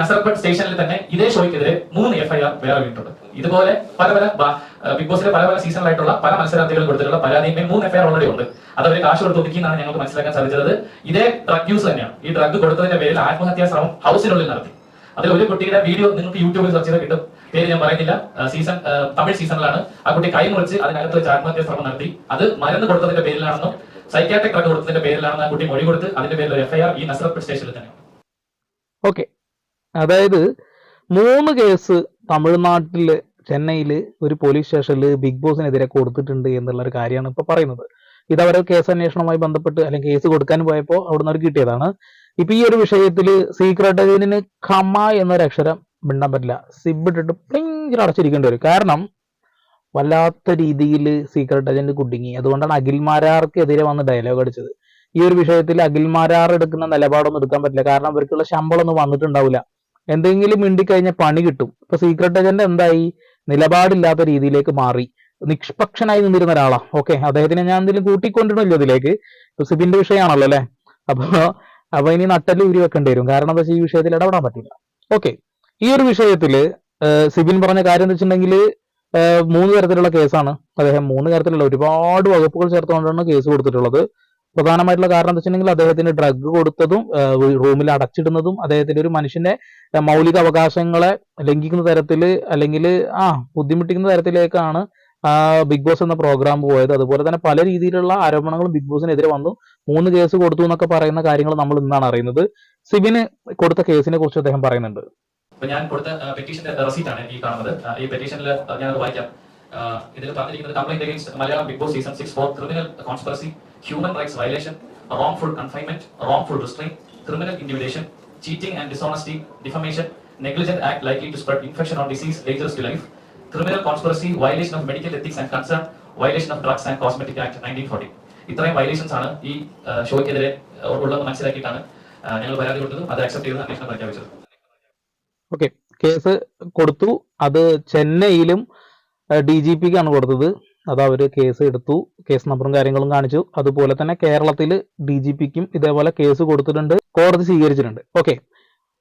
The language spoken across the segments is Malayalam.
നസർപട്ട് സ്റ്റേഷനിൽ തന്നെ ഇതേ ഷോയ്ക്കെതിരെ മൂന്ന് എഫ്ഐആർ ആർ വീണിട്ടുണ്ട് ഇതുപോലെ പല പല ബിഗ് ബോസിലെ പല പല സീസണിലായിട്ടുള്ള പല മത്സരാർത്ഥികളും കൊടുത്തിട്ടുള്ള പരാതിയും മൂന്ന് എഫ്ഐആർ ഓൾറെഡി ഉണ്ട്. അത് അവർ കാശ് കൊടുത്ത് ഒതുക്കിയെന്നാണ് ഞങ്ങൾക്ക് മനസ്സിലാക്കാൻ സാധിച്ചത്. ഇതേ ഡ്രഗ് യൂസ് തന്നെയാണ്. ഈ ഡ്രഗ് കൊടുത്തതിന്റെ പേരിൽ ആത്മഹത്യാ ശ്രമം ഹൗസിനുള്ളിൽ നടത്തി. അതിൽ ഒരു കുട്ടിയുടെ വീഡിയോ നിങ്ങൾക്ക് യൂട്യൂബിൽ സെർച്ച് ചെയ്ത് കിട്ടും. പേര് ഞാൻ പറയുന്നില്ല. സീസൺ തമിഴ് സീസണിലാണ്. ആ കുട്ടി കൈ മുറിച്ച് അതിനകത്ത് വെച്ച് ആത്മഹത്യാ ശ്രമം നടത്തി. അത് മരുന്ന് കൊടുത്തതിന്റെ പേരിലാണെന്നും സൈക്യാട്രിക് ഡ്രഗ് കൊടുത്തതിന്റെ പേരിലാണെന്ന് ആ കുട്ടി മൊഴി കൊടുത്ത് അതിന്റെ പേരിൽ എഫ്ഐആർ ഈ നസറത്ത് സ്റ്റേഷനിൽ തന്നെ ഓക്കെ അതായത് മൂന്ന് കേസ് തമിഴ്നാട്ടിൽ ചെന്നൈയിൽ ഒരു പോലീസ് സ്റ്റേഷനിൽ ബിഗ് ബോസിനെതിരെ കൊടുത്തിട്ടുണ്ട് എന്നുള്ള ഒരു കാര്യമാണ് ഇപ്പൊ പറയുന്നത്. ഇത് അവരെ കേസ് അന്വേഷണവുമായി ബന്ധപ്പെട്ട് അല്ലെങ്കിൽ കേസ് കൊടുക്കാൻ പോയപ്പോൾ അവിടുന്ന് അവർ കിട്ടിയതാണ്. ഇപ്പൊ ഈ ഒരു വിഷയത്തിൽ സീക്രട്ട് ഏജന്റിന് ഖമ എന്നൊരു അക്ഷരം മിണ്ടാൻ പറ്റില്ല. സിബ് ഇട്ടിട്ട് ഭയങ്കര അടച്ചിരിക്കേണ്ടി വരും. കാരണം വല്ലാത്ത രീതിയിൽ സീക്രട്ട് ഏജന്റ് കുടുങ്ങി. അതുകൊണ്ടാണ് അഖിൽമാരാർക്കെതിരെ വന്ന് ഡയലോഗ് അടിച്ചത്. ഈ ഒരു വിഷയത്തിൽ അഖിൽമാരാർ എടുക്കുന്ന നിലപാടൊന്നും എടുക്കാൻ പറ്റില്ല. കാരണം അവർക്കുള്ള ശമ്പളം ഒന്നും വന്നിട്ടുണ്ടാവില്ല. എന്തെങ്കിലും മിണ്ടിക്കഴിഞ്ഞാൽ പണി കിട്ടും. ഇപ്പൊ സീക്രട്ട് ഏജന്റ് എന്തായി? നിലപാടില്ലാത്ത രീതിയിലേക്ക് മാറി. നിഷ്പക്ഷനായി നിന്നിരുന്ന ഒരാളാ. ഓക്കെ അദ്ദേഹത്തിനെ ഞാൻ എന്തെങ്കിലും കൂട്ടിക്കൊണ്ടിരുന്നില്ല ഇതിലേക്ക്. സിബിന്റെ വിഷയമാണല്ലോ അല്ലെ? അപ്പൊ അപ്പൊ ഇനി നട്ടൽ ഉരി വെക്കേണ്ടി വരും. കാരണം എന്താ വെച്ചാൽ ഈ വിഷയത്തിൽ ഇടപെടാൻ പറ്റില്ല. ഓക്കെ ഈ ഒരു വിഷയത്തിൽ സിബിൻ പറഞ്ഞ കാര്യം എന്ന് വെച്ചിട്ടുണ്ടെങ്കിൽ മൂന്ന് തരത്തിലുള്ള കേസാണ്. അദ്ദേഹം മൂന്ന് തരത്തിലുള്ള ഒരുപാട് വകുപ്പുകൾ ചേർത്തുകൊണ്ടാണ് കേസ് കൊടുത്തിട്ടുള്ളത്. പ്രധാനമായിട്ടുള്ള കാരണം എന്താ വെച്ചിട്ടുണ്ടെങ്കിൽ അദ്ദേഹത്തിന് ഡ്രഗ് കൊടുത്തതും റൂമിൽ അടച്ചിടുന്നതും അദ്ദേഹത്തിന്റെ ഒരു മനുഷ്യന്റെ മൗലിക അവകാശങ്ങളെ ലംഘിക്കുന്ന തരത്തിൽ അല്ലെങ്കിൽ ആ ബുദ്ധിമുട്ടിക്കുന്ന തരത്തിലേക്കാണ് ബിഗ് ബോസ് എന്ന പ്രോഗ്രാം പോയത്. അതുപോലെ തന്നെ പല രീതിയിലുള്ള ആരോപണങ്ങളും ബിഗ് ബോസിനെതിരെ വന്നു. മൂന്ന് കേസ് കൊടുത്തു എന്നൊക്കെ പറയുന്ന കാര്യങ്ങൾ നമ്മൾ ഇന്നാണ് അറിയുന്നത്. സിബിന് കൊടുത്ത കേസിനെ കുറിച്ച് അദ്ദേഹം പറയുന്നുണ്ട്. ഞാൻ കൊടുത്ത പെറ്റീഷന്റെ റെസീറ്റ് ആണ് ഈ കാണുന്നത്. ഈ പെറ്റീഷനിൽ ഞാൻ വായിക്കാം. ഇതിൽ പറഞ്ഞിരിക്കുന്നത് complaint against Malayalam Bigg Boss season six four criminal conspiracy human rights violation, wrongful confinement wrongful restraint criminal intimidation cheating and dishonesty defamation negligent act likely to spread infection or disease dangerous to life criminal conspiracy violation of medical ethics and concern violation of drugs and cosmetic act 1940 ഇത്രയും വയലേഷൻസ് ആണ് ഈ ഷോയ്ക്കെതിരെ ആ, ഉള്ളതെന്ന് മനസ്സിലാക്കിയിട്ടാണ് ഞങ്ങൾ പരാതി കൊടുത്തത് അത് അക്സെപ്റ്റ് ചെയ്ത് അന്വേഷണം പ്രഖ്യാപിച്ചത് ഓക്കെ കേസ് കൊടുത്തു അത് ചെന്നൈയിലും ഡി ജി പിക്കാണ് കൊടുത്തത് അത് അവർ കേസ് എടുത്തു. കേസ് നമ്പറും കാര്യങ്ങളും കാണിച്ചു. അതുപോലെ തന്നെ കേരളത്തിൽ ഡി ജി പിക്കും ഇതേപോലെ കേസ് കൊടുത്തിട്ടുണ്ട്. കോടതി സ്വീകരിച്ചിട്ടുണ്ട്. ഓക്കെ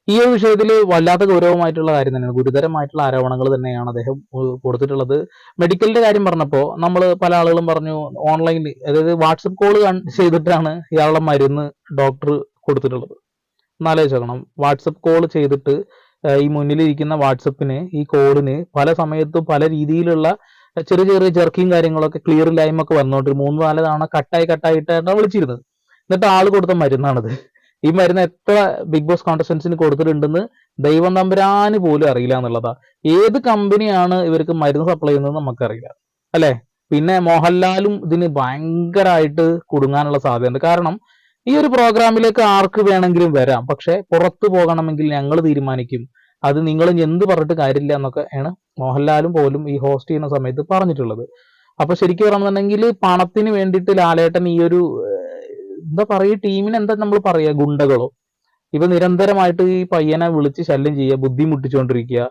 ഈ ഒരു വിഷയത്തിൽ വല്ലാത്ത ഗൗരവമായിട്ടുള്ള കാര്യം തന്നെയാണ്. ഗുരുതരമായിട്ടുള്ള ആരോപണങ്ങൾ തന്നെയാണ് അദ്ദേഹം കൊടുത്തിട്ടുള്ളത്. മെഡിക്കലിന്റെ കാര്യം പറഞ്ഞപ്പോൾ നമ്മൾ പല ആളുകളും പറഞ്ഞു ഓൺലൈനിൽ അതായത് വാട്സപ്പ് കോൾ ചെയ്തിട്ടാണ് ഇയാളുടെ മരുന്ന് ഡോക്ടർ കൊടുത്തിട്ടുള്ളത്. എന്നാലോചിച്ചോക്കണം വാട്സപ്പ് കോൾ ചെയ്തിട്ട് ഈ മുന്നിലിരിക്കുന്ന വാട്സപ്പിന് ഈ കോളിന് പല സമയത്തും പല രീതിയിലുള്ള ചെറിയ ചെറിയ ജെർക്കിയും കാര്യങ്ങളൊക്കെ ക്ലിയർ ഇല്ലായ്മ ഒക്കെ വന്നോണ്ട് മൂന്ന് നാല് തവണ കട്ടായി കട്ടായിട്ടാണ് വിളിച്ചിരുന്നത്. എന്നിട്ട് ആൾ കൊടുത്ത മരുന്നാണിത്. ഈ മരുന്ന് എത്ര ബിഗ് ബോസ് കോൺടസ്റ്റൻസിന് കൊടുത്തിട്ടുണ്ടെന്ന് ദൈവം തമ്പുരാന് പോലും അറിയില്ല എന്നുള്ളതാ. ഏത് കമ്പനിയാണ് ഇവർക്ക് മരുന്ന് സപ്ലൈ ചെയ്യുന്നത് നമുക്കറിയില്ല. അല്ലെ? പിന്നെ മോഹൻലാലും ഇതിന് ഭയങ്കരമായിട്ട് കുടുങ്ങാനുള്ള സാധ്യതയുണ്ട്. കാരണം ഈ ഒരു പ്രോഗ്രാമിലേക്ക് ആർക്ക് വേണമെങ്കിലും വരാം. പക്ഷെ പുറത്തു പോകണമെങ്കിൽ ഞങ്ങൾ തീരുമാനിക്കും. അത് നിങ്ങൾ എന്ത് പറഞ്ഞിട്ട് കാര്യമില്ല എന്നൊക്കെ ആണ് മോഹൻലാലും പോലും ഈ ഹോസ്റ്റ് ചെയ്യുന്ന സമയത്ത് പറഞ്ഞിട്ടുള്ളത്. അപ്പൊ ശരിക്കും പറഞ്ഞിട്ടുണ്ടെങ്കിൽ പണത്തിന് വേണ്ടിയിട്ട് ലാലേട്ടൻ ഈ ഒരു എന്താ പറയുക ടീമിന് എന്താ നമ്മൾ പറയുക ഗുണ്ടകളോ? ഇപ്പൊ നിരന്തരമായിട്ട് ഈ പയ്യനെ വിളിച്ച് ശല്യം ചെയ്യുക ബുദ്ധിമുട്ടിച്ചുകൊണ്ടിരിക്കുക.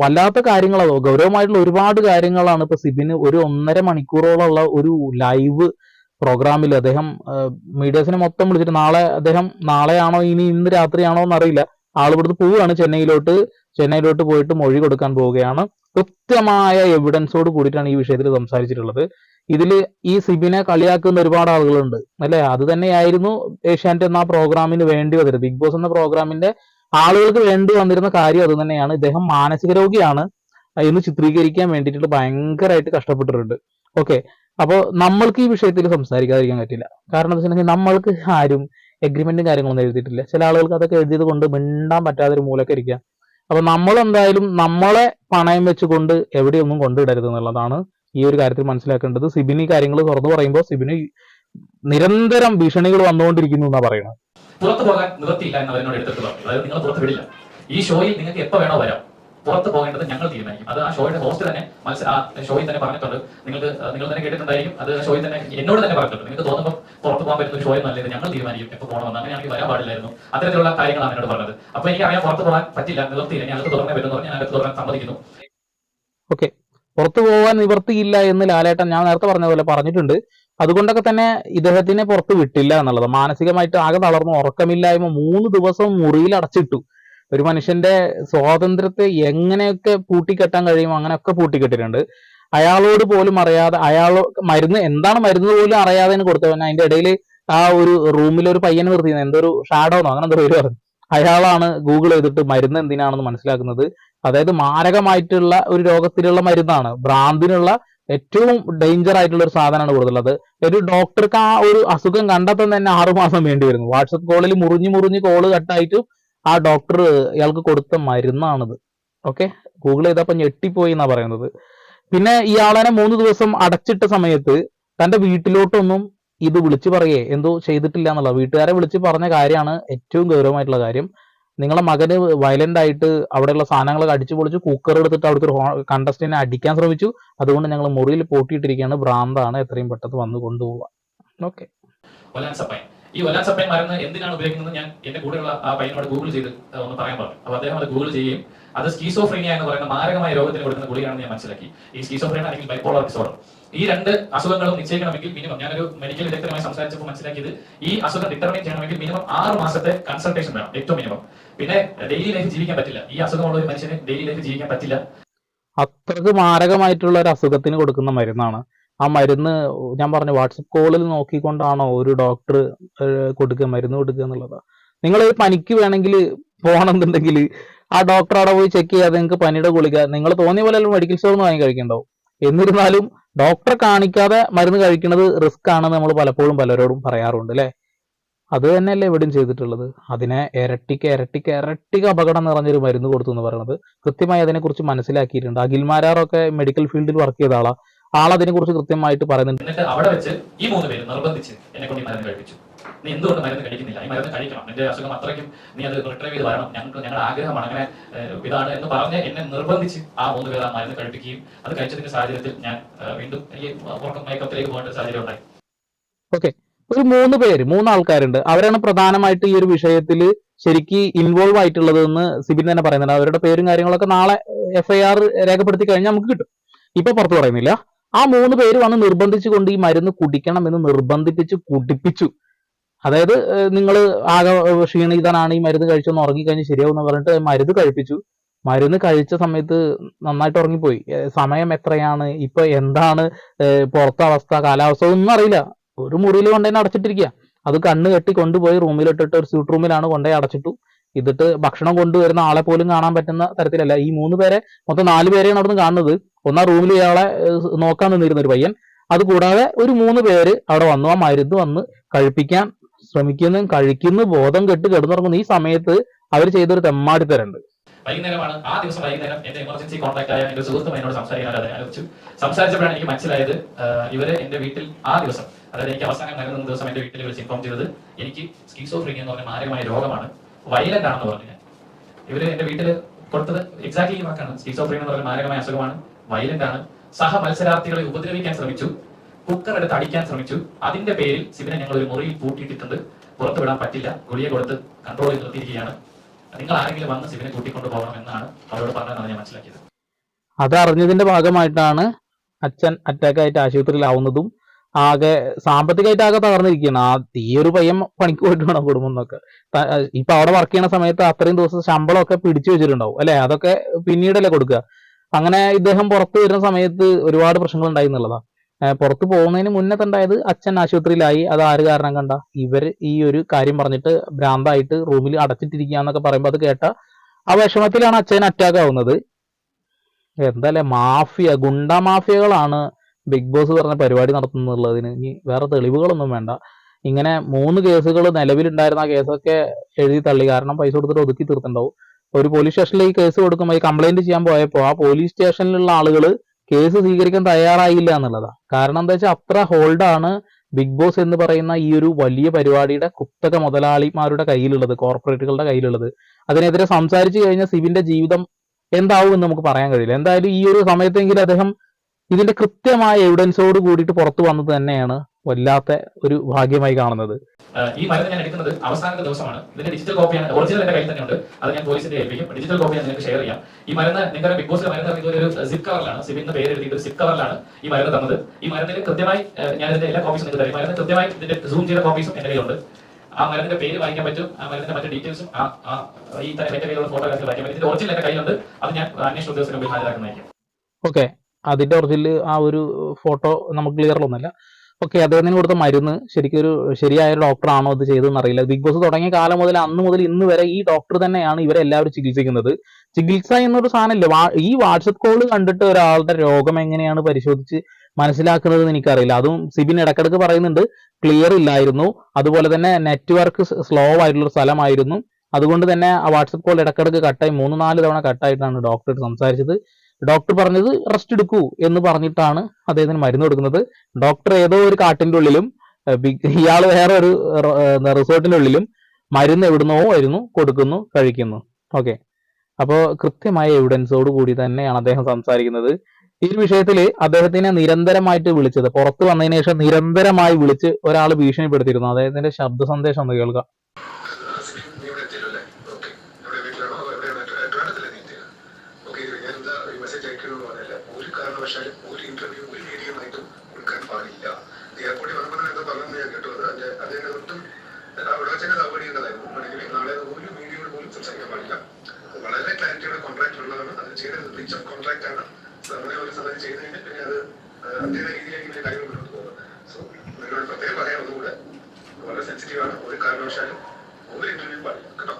വല്ലാത്ത കാര്യങ്ങളോ ഗൗരവമായിട്ടുള്ള ഒരുപാട് കാര്യങ്ങളാണ് ഇപ്പൊ സിബിന് ഒരു ഒന്നര മണിക്കൂറോളമുള്ള ഒരു ലൈവ് പ്രോഗ്രാമിൽ അദ്ദേഹം മീഡിയസിനെ മൊത്തം വിളിച്ചിട്ട് നാളെ അദ്ദേഹം നാളെയാണോ ഇനി ഇന്ന് രാത്രിയാണോ എന്നറിയില്ല. ആൾ ഇവിടുന്ന് പോവുകയാണ് ചെന്നൈയിലോട്ട്. ചെന്നൈയിലോട്ട് പോയിട്ട് മൊഴി കൊടുക്കാൻ പോവുകയാണ്. കൃത്യമായ എവിഡൻസോട് കൂടിയിട്ടാണ് ഈ വിഷയത്തിൽ സംസാരിച്ചിട്ടുള്ളത്. ഇതിൽ ഈ സിബിനെ കളിയാക്കുന്ന ഒരുപാട് ആളുകളുണ്ട്. അല്ലെ? അത് തന്നെയായിരുന്നു ഏഷ്യാനെറ്റ് എന്ന പ്രോഗ്രാമിന് വേണ്ടി വന്നിരുന്നത്. ബിഗ് ബോസ് എന്ന പ്രോഗ്രാമിന്റെ ആളുകൾക്ക് വേണ്ടി വന്നിരുന്ന കാര്യം അത് തന്നെയാണ്. ഇദ്ദേഹം മാനസിക രോഗിയാണ്. എന്ന് ചിത്രീകരിക്കാൻ വേണ്ടിയിട്ട് ഭയങ്കരമായിട്ട് കഷ്ടപ്പെട്ടിട്ടുണ്ട്. ഓക്കെ. അപ്പോൾ നമ്മൾക്ക് ഈ വിഷയത്തിൽ സംസാരിക്കാതിരിക്കാൻ പറ്റില്ല. കാരണം എന്താ വെച്ചിട്ടുണ്ടെങ്കിൽ നമ്മൾക്ക് ആരും എഗ്രിമെന്റും കാര്യങ്ങളൊന്നും എഴുതിയിട്ടില്ല. ചില ആളുകൾക്ക് അതൊക്കെ എഴുതിയത് കൊണ്ട് മിണ്ടാൻ പറ്റാതെ ഒരു മൂലക്ക് ഇരിക്കാം. അപ്പൊ നമ്മൾ എന്തായാലും നമ്മളെ പണയം വെച്ചുകൊണ്ട് എവിടെയൊന്നും കൊണ്ടുവിടരുത് എന്നുള്ളതാണ് ഈ ഒരു കാര്യത്തിൽ മനസ്സിലാക്കേണ്ടത്. സിബിനി കാര്യങ്ങൾ തുറന്നു പറയുമ്പോൾ സിബിന് നിരന്തരം ഭീഷണികൾ വന്നുകൊണ്ടിരിക്കുന്നു എന്നാ പറയുന്നത്. പുറത്തു പോകാൻ നിവൃത്തിയില്ല എന്ന് അവരോട് എടുത്തിട്ട് അതായത് നിങ്ങൾ പുറത്ത് വിടില്ല. ഈ ഷോയിൽ നിങ്ങൾക്ക് എപ്പോ വേണോ വരാം. പുറത്ത് പോകേണ്ടത് ഞങ്ങൾ തീരുമാനിക്കും. അത് ആ ഷോയുടെ ഹോസ്റ്റ് തന്നെ മത്സ ആ ഷോയിൽ തന്നെ പറഞ്ഞിട്ടുണ്ട്. നിങ്ങൾക്ക് നിങ്ങൾ തന്നെ കേട്ടിട്ടുണ്ടായിരിക്കും. അത് ഷോയിൽ തന്നെ എന്നോട് തന്നെ പറഞ്ഞിട്ടുണ്ട്. നിങ്ങൾക്ക് തോന്നുമ്പോൾ പുറത്ത് പോകാൻ പറ്റുന്ന ഷോയിൽ നല്ലത് ഞങ്ങൾ തീരുമാനിക്കും. എപ്പോൾ പോകണമെന്ന്. അങ്ങനെയാണെങ്കിൽ വരാൻ പാടില്ലായിരുന്നു. അത്തരത്തിലുള്ള കാര്യങ്ങളാണ് എന്നോട് പറഞ്ഞത്. അപ്പൊ എനിക്ക് അറിയാൻ പുറത്ത് പോകാൻ പറ്റില്ല. നിവൃത്തിയില്ല ഞാൻ അകത്ത് തുറന്നേ പറ്റുന്നു ഞാൻ അകത്ത് തുറക്കാൻ സമ്മതിക്കുന്നു. ഓക്കെ. പുറത്തു പോകാൻ നിവർത്തിയില്ല എന്ന് ലാലേട്ടൻ ഞാൻ നേരത്തെ പറഞ്ഞതുപോലെ പോലെ പറഞ്ഞിട്ടുണ്ട്. അതുകൊണ്ടൊക്കെ തന്നെ ഇദ്ദേഹത്തിനെ പുറത്ത് വിട്ടില്ല എന്നുള്ളത്. മാനസികമായിട്ട് ആകെ തളർന്നു. ഉറക്കമില്ലായ്മ മൂന്ന് ദിവസം മുറിയിൽ അടച്ചിട്ടു. ഒരു മനുഷ്യന്റെ സ്വാതന്ത്ര്യത്തെ എങ്ങനെയൊക്കെ പൂട്ടിക്കെട്ടാൻ കഴിയും അങ്ങനെയൊക്കെ പൂട്ടിക്കെട്ടിട്ടുണ്ട്. അയാളോട് പോലും അറിയാതെ അയാൾ മരുന്ന് എന്താണ് മരുന്ന് പോലും അറിയാതെ കൊടുത്തവൻ അതിന്റെ ഇടയിൽ ആ ഒരു റൂമിൽ ഒരു പയ്യൻ നിർത്തിയത് എന്തോ ഒരു ഷാഡോന്നോ അങ്ങനെ എന്തോ പേര് പറഞ്ഞു. അയാളാണ് ഗൂഗിൾ ചെയ്തിട്ട് മരുന്ന് എന്തിനാണെന്ന് മനസ്സിലാക്കുന്നത്. അതായത് മാരകമായിട്ടുള്ള ഒരു രോഗത്തിലുള്ള മരുന്നാണ്. ഭ്രാന്തിനുള്ള ഏറ്റവും ഡേഞ്ചർ ആയിട്ടുള്ള ഒരു സാധനമാണ് കൊടുത്തുള്ളത് ഒരു ഡോക്ടർക്ക് ആ ഒരു അസുഖം കണ്ടെത്താൻ തന്നെ ആറുമാസം വേണ്ടി വരുന്നു. വാട്സപ്പ് കോളിൽ മുറിഞ്ഞു മുറിഞ്ഞ് കോൾ കട്ടായിട്ട് ആ ഡോക്ടർ ഇയാൾക്ക് കൊടുത്ത മരുന്നാണിത്. ഓക്കെ ഗൂഗിൾ ചെയ്തപ്പോ ഞെട്ടിപ്പോയി എന്നാ പറയുന്നത്. പിന്നെ ഇയാളെ മൂന്ന് ദിവസം അടച്ചിട്ട സമയത്ത് തന്റെ വീട്ടിലോട്ടൊന്നും ഇത് വിളിച്ചു പറയേ എന്തോ ചെയ്തിട്ടില്ല എന്നുള്ള വീട്ടുകാരെ വിളിച്ച് പറഞ്ഞ കാര്യമാണ് ഏറ്റവും ഗൗരവമായിട്ടുള്ള കാര്യം. നിങ്ങളെ മകന് വയലന്റ് ആയിട്ട് അവിടെയുള്ള സാധനങ്ങളൊക്കെ അടിച്ചു പൊളിച്ച് കുക്കർ എടുത്തിട്ട് അവിടുത്തെ ഒരു അടിക്കാൻ ശ്രമിച്ചു. അതുകൊണ്ട് ഞങ്ങൾ മുറിയിൽ പൂട്ടിയിട്ടിരിക്കുകയാണ്. ഭ്രാന്താണ്. എത്രയും പെട്ടെന്ന് വന്ന് കൊണ്ടുപോവാ. ഓക്കെ ഈ സപ്ലൈ മരുന്ന് എന്തിനാണ് ഉപയോഗിക്കുന്നത് ഞാൻ എന്റെ കൂടെയുള്ള ആ പയ്യനോട് ഗൂഗിൾ ചെയ്ത് ഒന്ന് പറയാൻ പറഞ്ഞു. അപ്പൊ അദ്ദേഹം അത് ഗൂഗിൾ ചെയ്യുകയും അത് സ്കീസോഫ്രീനിയ എന്ന് പറയുന്ന മാരകമായ രോഗത്തിന് കൊടുക്കുന്ന ഗുളികയാണെന്ന് ഞാൻ മനസ്സിലാക്കി. ഈ സ്കീസോഫ്രീന അല്ലെങ്കിൽ ബൈപ്പോളർ ഡിസോർഡർ ഈ രണ്ട് അസുഖങ്ങളും നിശ്ചയിക്കണമെങ്കിൽ മിനിമം ഞാനൊരു മെഡിക്കൽ വിദഗ്ധരുമായി സംസാരിച്ചപ്പോൾ മനസ്സിലാക്കിയത് ഈ അസുഖം ഡിറ്റർമിൻ ചെയ്യണമെങ്കിൽ മിനിമം ആറ് മാസത്തെ കൺസൾട്ടേഷൻ വേണം ഏറ്റവും മിനിമം പിന്നെ ഡെയിലി ലൈഫ് ജീവിക്കാൻ പറ്റില്ല. ഈ അസുഖമുള്ള ഒരു മനുഷ്യനെ ഡെയിലി ലൈഫ് ജീവിക്കാൻ പറ്റില്ല. അത്രയ്ക്ക് മാരകമായിട്ടുള്ള ഒരു അസുഖത്തിന് കൊടുക്കുന്ന മരുന്നാണ് ആ മരുന്ന് ഞാൻ പറഞ്ഞു വാട്സപ്പ് കോളിൽ നോക്കിക്കൊണ്ടാണോ ഒരു ഡോക്ടർ കൊടുക്കുക മരുന്ന് കൊടുക്കുക എന്നുള്ളതാ. നിങ്ങൾ പനിക്ക് വേണമെങ്കിൽ പോകണമെന്നുണ്ടെങ്കിൽ ആ ഡോക്ടർ അവിടെ പോയി ചെക്ക് ചെയ്യാതെ നിങ്ങൾക്ക് പനിയുടെ ഗുളിക. നിങ്ങൾ തോന്നിയ പോലെ മെഡിക്കൽ സ്റ്റോറിൽ നിന്ന് വാങ്ങി കഴിക്കണ്ടാവും. എന്നിരുന്നാലും ഡോക്ടറെ കാണിക്കാതെ മരുന്ന് കഴിക്കുന്നത് റിസ്ക് ആണെന്ന് നമ്മൾ പലപ്പോഴും പലരോടും പറയാറുണ്ട് അല്ലെ? അത് തന്നെയല്ലേ ഇവിടെയും ചെയ്തിട്ടുള്ളത്. അതിനെ ഇരട്ടിക്ക് ഇരട്ടിക്ക് ഇരട്ടിക്ക് അപകടം നിറഞ്ഞൊരു മരുന്ന് കൊടുത്തു എന്ന് പറയുന്നത് കൃത്യമായി അതിനെക്കുറിച്ച് മനസ്സിലാക്കിയിട്ടുണ്ട്. അഖിൽമാരാറൊക്കെ മെഡിക്കൽ ഫീൽഡിൽ വർക്ക് ചെയ്ത ആളാ. ആൾ അതിനെക്കുറിച്ച് കൃത്യമായിട്ട് പറയുന്നുണ്ട്. എന്നിട്ട് അവിടെ വെച്ച് ഈ മൂന്ന് പേര് നിർബന്ധിച്ച് എന്നെ കൊണ്ട് ഈ മരുന്ന് കഴിപ്പിച്ചു. നീ എന്തുകൊണ്ട് മരുന്ന് കഴിക്കുന്നില്ല? ഈ മരുന്ന് കഴിക്കണം. നിന്റെ അസുഖം അത്രയ്ക്കും. നീ അത് റിട്രൈവ് ചെയ്ത് വരണം. ഞങ്ങൾക്ക് ഞങ്ങളുടെ ആഗ്രഹമാണ്. അങ്ങനെ ഇതാണ് എന്ന് പറഞ്ഞ് എന്നെ നിർബന്ധിച്ച് ആ മൂന്ന് പേർ ആ മരുന്ന് കഴിപ്പിക്കുകയും അത് കഴിച്ചതിന്റെ സാഹചര്യത്തിൽ ഞാൻ വീണ്ടും എനിക്ക് ഉറക്കം മയക്കത്തിലേക്ക് പോകേണ്ട സാഹചര്യം ഉണ്ടായി. ഓക്കെ. ഒരു മൂന്ന് പേര് മൂന്ന് ആൾക്കാരുണ്ട് അവരാണ് പ്രധാനമായിട്ട് ഈ ഒരു വിഷയത്തിൽ ശരിക്ക് ഇൻവോൾവ് ആയിട്ടുള്ളത് എന്ന് സിബിൻ തന്നെ പറയുന്നുണ്ട്. അവരുടെ പേരും കാര്യങ്ങളൊക്കെ നാളെ എഫ്ഐആർ രേഖപ്പെടുത്തി കഴിഞ്ഞാൽ നമുക്ക് കിട്ടും. ഇപ്പൊ പുറത്തു പറയുന്നില്ല. ആ മൂന്ന് പേര് വന്ന് നിർബന്ധിച്ചുകൊണ്ട് ഈ മരുന്ന് കുടിക്കണം എന്ന് നിർബന്ധിപ്പിച്ച് കുടിപ്പിച്ചു. അതായത് നിങ്ങൾ ആകെ ക്ഷീണിതനാണ് ഈ മരുന്ന് കഴിച്ചൊന്ന് ഉറങ്ങിക്കഴിഞ്ഞ് ശരിയാവുമെന്ന് പറഞ്ഞിട്ട് മരുന്ന് കഴിപ്പിച്ചു. മരുന്ന് കഴിച്ച സമയത്ത് നന്നായിട്ട് ഉറങ്ങിപ്പോയി. സമയം എത്രയാണ്? ഇപ്പൊ എന്താണ്? പുറത്തെ അവസ്ഥ കാലാവസ്ഥ ഒന്നും അറിയില്ല. ഒരു മുറിയിൽ കൊണ്ടുതന്നെ അടച്ചിട്ടിരിക്കുക അത് കണ്ണ് കെട്ടി കൊണ്ടുപോയി റൂമിലിട്ടിട്ട് ഒരു സ്യൂട്ട് റൂമിലാണ് കൊണ്ടുപോയി അടച്ചിട്ടു. ഇതിട്ട് ഭക്ഷണം കൊണ്ടുവരുന്ന ആളെ പോലും കാണാൻ പറ്റുന്ന തരത്തിലല്ല. ഈ മൂന്ന് പേരെ മൊത്തം നാല് പേരെയാണ് അവിടുന്ന് കാണുന്നത്. ഒന്നാ റൂമിൽ ഇയാളെ നോക്കാൻ നിന്നിരുന്ന ഒരു പയ്യൻ. അത് കൂടാതെ ഒരു മൂന്ന് പേര് അവിടെ വന്നു. ആ മരുന്ന് വന്ന് കഴിപ്പിക്കാൻ ശ്രമിക്കുന്നു കഴിക്കുന്നു ബോധം കെട്ട് കിടന്നുറങ്ങുന്ന. ഈ സമയത്ത് അവർ ചെയ്തൊരു തെമ്മാടിത്തരുണ്ട്. വൈകുന്നേരമാണ്. ആ ദിവസം വൈകുന്നേരം എന്റെ എമർജൻസി കോൺടാക്ട് ആയ എന്റെ സുഹൃത്തും എന്നോട് സംസാരിക്കാൻ ആലോചിച്ചു സംസാരിച്ചപ്പോഴാണ് എനിക്ക് മനസ്സിലായത് ഇവർ എന്റെ വീട്ടിൽ ആ ദിവസം അതായത് എനിക്ക് അവസാനം നൽകുന്ന ദിവസം എന്റെ വീട്ടിൽ വിളിച്ച് ഇൻഫോം ചെയ്തത് എനിക്ക് സ്കീസോഫ്രീനിയ എന്ന് പറഞ്ഞ മാരകമായ രോഗമാണ്. വയലന്റ് ആണെന്ന് പറഞ്ഞു ഇവർ എന്റെ വീട്ടിൽ കൊടുത്തത് എക്സാക്ട്ലി ഈ വാക്കാണ്. സ്കീസോഫ്രീനിയ എന്ന് പറഞ്ഞ മാരകമായ അസുഖമാണ്. വയലന്റ് ആണ്. സഹ മത്സരാർത്ഥികളെ ഉപദ്രവിക്കാൻ ശ്രമിച്ചു. കുക്കർ എടുത്ത് അടിക്കാൻ ശ്രമിച്ചു. അതിന്റെ പേരിൽ ശിവനെ ഞങ്ങൾ ഒരു മുറിയിൽ പൂട്ടിയിട്ടിട്ടുണ്ട്. പുറത്തു വിടാൻ പറ്റില്ല. ഗുളിയെ കൊടുത്ത് കൺട്രോൾ ചെയ്ത് നിർത്തിയിരിക്കുകയാണ്. നിങ്ങൾ ആരെങ്കിലും വന്ന് ശിവനെ കൂട്ടിക്കൊണ്ടു പോകണം എന്നാണ് അവരോട് പറഞ്ഞതെന്നാണ് ഞാൻ മനസ്സിലാക്കിയത്. അറിഞ്ഞതിന്റെ ഭാഗമായിട്ടാണ് അച്ഛൻ അറ്റാക്ക് ആയിട്ട് ആശുപത്രിയിലാവുന്നതും ആകെ സാമ്പത്തികമായിട്ട് ആകെ തകർന്നിരിക്കുകയാണ്. ആ ഈ ഒരു പയ്യൻ പണിക്ക് പോയിട്ട് വേണം കുടുംബം എന്നൊക്കെ. ഇപ്പൊ അവിടെ വർക്ക് ചെയ്യുന്ന സമയത്ത് അത്രയും ദിവസം ശമ്പളം ഒക്കെ പിടിച്ചു വെച്ചിട്ടുണ്ടാവും. അല്ലെ? അതൊക്കെ പിന്നീടല്ലേ കൊടുക്കുക. അങ്ങനെ ഇദ്ദേഹം പുറത്തു വരുന്ന സമയത്ത് ഒരുപാട് പ്രശ്നങ്ങൾ ഉണ്ടായി എന്നുള്ളതാണ്. പുറത്തു പോകുന്നതിന് മുന്നേ ഉണ്ടായത് അച്ഛൻ ആശുപത്രിയിലായി. അത് ആര് കാരണം കണ്ട? ഇവർ ഈ ഒരു കാര്യം പറഞ്ഞിട്ട് ഭ്രാന്തായിട്ട് റൂമിൽ അടച്ചിട്ടിരിക്കുക എന്നൊക്കെ പറയുമ്പോൾ അത് കേട്ട ആ വിഷമത്തിലാണ് അച്ഛൻ അറ്റാക്ക് ആവുന്നത്. എന്തായാലും മാഫിയ ഗുണ്ട മാഫിയകളാണ് ബിഗ് ബോസ് പറഞ്ഞ പരിപാടി നടത്തുന്നുള്ളതിന് ഇനി വേറെ തെളിവുകളൊന്നും വേണ്ട. ഇങ്ങനെ മൂന്ന് കേസുകൾ നിലവിലുണ്ടായിരുന്ന കേസൊക്കെ എഴുതി തള്ളി. കാരണം പൈസ കൊടുത്തിട്ട് ഒതുക്കി തീർത്തിട്ടുണ്ടാവും. ഒരു പോലീസ് സ്റ്റേഷനിൽ ഈ കേസ് കൊടുക്കുമ്പോൾ ഈ കംപ്ലൈന്റ് ചെയ്യാൻ പോയപ്പോൾ ആ പോലീസ് സ്റ്റേഷനിലുള്ള ആളുകൾ കേസ് സ്വീകരിക്കാൻ തയ്യാറായില്ല എന്നുള്ളതാണ് കാരണം എന്താ വെച്ചാൽ അത്ര ഹോൾഡാണ് ബിഗ് ബോസ് എന്ന് പറയുന്ന ഈ ഒരു വലിയ പരിപാടിയുടെ കുത്തക മുതലാളിമാരുടെ കയ്യിലുള്ളത് കോർപ്പറേറ്റുകളുടെ കയ്യിലുള്ളത്. അതിനെതിരെ സംസാരിച്ചു കഴിഞ്ഞാൽ സിബിന്റെ ജീവിതം എന്താവും എന്ന് നമുക്ക് പറയാൻ കഴിയില്ല. എന്തായാലും ഈ ഒരു സമയത്തെങ്കിലും അദ്ദേഹം ഇതിന്റെ കൃത്യമായ എവിഡൻസോട് കൂടിയിട്ട് പുറത്തു വന്നത് തന്നെയാണ് വല്ലാത്ത ഒരു ഭാഗ്യമായി കാണുന്നത്. ഈ മരുന്ന് ഞാൻ എടുക്കുന്നത് അവസാനത്തെ ദിവസമാണ്. ഇതിന്റെ ഡിജിറ്റൽ കോപ്പിയാണ് ഒറിജിനൽ എന്റെ കയ്യിൽ തന്നെയുണ്ട്. അത് ഞാൻ പോലീസിന്റെ ഏൽപ്പിക്കും. ഡിജിറ്റൽ കോപ്പി ഞാൻ നിങ്ങൾക്ക് ഷെയർ ചെയ്യാം. ഈ മരുന്ന് നിങ്ങളുടെ ബിഗ് ബോസിലെ മരുന്ന് ഇതുപോലെ ഒരു സിപ്പ് കവറിലാണ് സിബിന്റെ പേര് എഴുതിയിട്ട് സിപ്പ് കവറിലാണ് ഈ മരുന്ന് തന്നത്. ഈ മരുന്നിൽ കൃത്യമായി ഞാൻ ഇതിന്റെ എല്ലാ കോപ്പീസും നിങ്ങൾക്ക് തരും. മരുന്ന് കൃത്യമായി ഇതിന്റെ സൂം ചെയ്ത കോപ്പീസും എന്റെ കയ്യിലുണ്ട്. ആ മരുന്നിന്റെ പേര് വായിക്കാൻ പറ്റും. ആ മരുന്നിന്റെ മറ്റു ഡീറ്റെയിൽസും ഈ തന്നെ എന്റെ കയ്യിലുള്ള ഫോട്ടോഗ്രാഫി വായിക്കാൻ പറ്റും. ഇതിന്റെ ഒറിജിനൽ എന്റെ കയ്യിലുണ്ട്. അത് ഞാൻ അന്വേഷണ ഉദ്യോഗസ്ഥരുടെ മുമ്പിൽ ഹാജരാക്കുന്നതായിരിക്കും. ഓക്കെ അതിന്റെ ഒറിജിനൽ ആ ഒരു ഫോട്ടോ നമുക്ക് ക്ലിയർ ഒന്നുമല്ല ഓക്കെ അദ്ദേഹത്തിന് കൊടുത്ത മരുന്ന് ശരിക്കും ഒരു ശരിയായ ഡോക്ടർ ആണോ അത് ചെയ്തതെന്ന് അറിയില്ല. ബിഗ് ബോസ് തുടങ്ങിയ കാലം മുതൽ അന്ന് മുതൽ ഇന്ന് വരെ ഈ ഡോക്ടർ തന്നെയാണ് ഇവരെ എല്ലാവരും ചികിത്സിക്കുന്നത്. ചികിത്സ എന്നൊരു സാധനമില്ല ഈ വാട്സപ്പ് കോൾ കണ്ടിട്ട് ഒരാളുടെ രോഗം എങ്ങനെയാണ് പരിശോധിച്ച് മനസ്സിലാക്കുന്നത് എനിക്കറിയില്ല. അതും സിബിൻ ഇടക്കിടക്ക് പറയുന്നുണ്ട് ക്ലിയർ ഇല്ലായിരുന്നു. അതുപോലെ തന്നെ നെറ്റ്വർക്ക് സ്ലോ ആയിട്ടുള്ള സ്ഥലമായിരുന്നു. അതുകൊണ്ട് തന്നെ ആ വാട്സപ്പ് കോൾ ഇടക്കിടക്ക് കട്ടായി മൂന്ന് നാല് തവണ കട്ടായിട്ടാണ് ഡോക്ടർ സംസാരിച്ചത്. ഡോക്ടർ പറഞ്ഞത് റെസ്റ്റ് എടുക്കൂ എന്ന് പറഞ്ഞിട്ടാണ് അദ്ദേഹത്തിന് മരുന്ന് കൊടുക്കുന്നത്. ഡോക്ടർ ഏതോ ഒരു കാട്ടിന്റെ ഉള്ളിലും ഇയാൾ വേറെ ഒരു റിസോർട്ടിന്റെ ഉള്ളിലും മരുന്ന് എവിടുന്നോ ആയിരുന്നു കൊടുക്കുന്നു കഴിക്കുന്നു. ഓക്കെ അപ്പോൾ കൃത്യമായ എവിഡൻസോട് കൂടി തന്നെയാണ് അദ്ദേഹം സംസാരിക്കുന്നത്. ഈ വിഷയത്തിൽ അദ്ദേഹത്തിനെ നിരന്തരമായിട്ട് വിളിച്ചത് പുറത്ത് വന്നതിന് ശേഷം നിരന്തരമായി വിളിച്ച് ഒരാൾ ഭീഷണിപ്പെടുത്തിയിരുന്നു. അദ്ദേഹത്തിന്റെ ശബ്ദ സന്ദേശം ഒന്ന് കേൾക്കാം നീ ഇവിടെ എത്തിയല്ലേ ഓക്കെ ഇവിടെ വീട്ടിലാണോ എവിടെയാണ് ട്രിവാൻഡ്രത്തിലെ നീ എത്തിയത് ഓക്കെ ഞാൻ എന്താ ഈ മെസ്സേജ് അയക്കണമെന്ന് പറഞ്ഞില്ല ഒരു കാരണവശാലും ഒരു ഇന്റർവ്യൂ ഒരു മീഡിയമായിട്ടും കൊടുക്കാൻ പാടില്ല എയർപോർട്ടിൽ വരുമ്പോൾ എന്താ പറഞ്ഞെന്ന് ഞാൻ കേട്ടു അത് അതിന്റെ അതിന്റെ ഒട്ടും അവിടെ വെച്ച് തന്നെ സൗകര്യമുള്ളതായിരുന്നു അല്ലെങ്കിൽ നാളെ ഒരു മീഡിയയോട് പോലും സംസാരിക്കാൻ പാടില്ല അത് വളരെ ക്ലാരിറ്റിയുടെ കോൺട്രാക്ട് ഉള്ളതാണ് അത് ചെയ്തത് ബ്രീച്ച് ഓഫ് കോൺട്രാക്ട് ആണ് So, അങ്ങനെ ഒരു സമയം ചെയ്ത് കഴിഞ്ഞാൽ പിന്നെ അത് സോ വളരെ ഒരു ഇന്റർവ്യൂ കേട്ടോ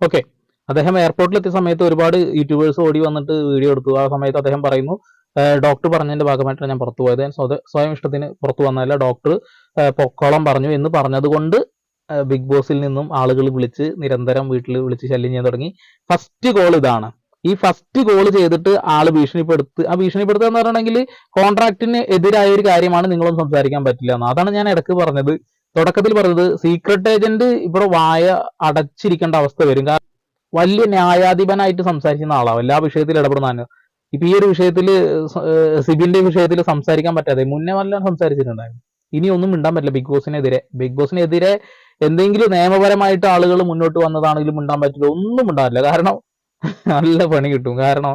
ഓക്കെ അദ്ദേഹം എയർപോർട്ടിൽ എത്തിയ സമയത്ത് ഒരുപാട് യൂട്യൂബേഴ്സ് ഓടി വന്നിട്ട് വീഡിയോ എടുത്തു. ആ സമയത്ത് അദ്ദേഹം പറയുന്നു ഡോക്ടർ പറഞ്ഞതിന്റെ ഭാഗമായിട്ടാണ് ഞാൻ പുറത്തു പോയത്. സ്വയം ഇഷ്ടത്തിന് പുറത്തു വന്നതല്ല ഡോക്ടർ പൊക്കോളം പറഞ്ഞു എന്ന് പറഞ്ഞതുകൊണ്ട് ബിഗ് ബോസിൽ നിന്നും ആളുകൾ വിളിച്ച് നിരന്തരം വീട്ടിൽ വിളിച്ച് ശല്യം ചെയ്യാൻ തുടങ്ങി. ഫസ്റ്റ് കോൾ ഇതാണ്. ഈ ഫസ്റ്റ് ഗോൾ ചെയ്തിട്ട് ആൾ ഭീഷണിപ്പെടുത്ത് ആ ഭീഷണിപ്പെടുത്തുക എന്ന് പറഞ്ഞിട്ടുണ്ടെങ്കിൽ കോൺട്രാക്റ്റിന് എതിരായ ഒരു കാര്യമാണ് നിങ്ങളൊന്നും സംസാരിക്കാൻ പറ്റില്ല എന്ന്. അതാണ് ഞാൻ ഇടയ്ക്ക് പറഞ്ഞത്. തുടക്കത്തിൽ പറഞ്ഞത് സീക്രട്ട് ഏജന്റ് ഇവിടെ വായ അടച്ചിരിക്കേണ്ട അവസ്ഥ വരും. കാരണം വലിയ ന്യായാധിപനായിട്ട് സംസാരിക്കുന്ന ആളാവും എല്ലാ വിഷയത്തിലും ഇടപെടുന്ന ഇപ്പൊ ഈ ഒരു വിഷയത്തിൽ സിബിന്റെ വിഷയത്തിൽ സംസാരിക്കാൻ പറ്റാതെ മുന്നേ വല്ല സംസാരിച്ചിട്ടുണ്ടായിരുന്നു. ഇനി ഒന്നും മിണ്ടാൻ പറ്റില്ല. ബിഗ് ബോസിനെതിരെ. ബിഗ് ബോസിനെതിരെ എന്തെങ്കിലും നിയമപരമായിട്ട് ആളുകൾ മുന്നോട്ട് വന്നതാണെങ്കിലും മിണ്ടാൻ പറ്റില്ല. ഒന്നും മിണ്ടാനില്ല കാരണം നല്ല പണി കിട്ടും. കാരണം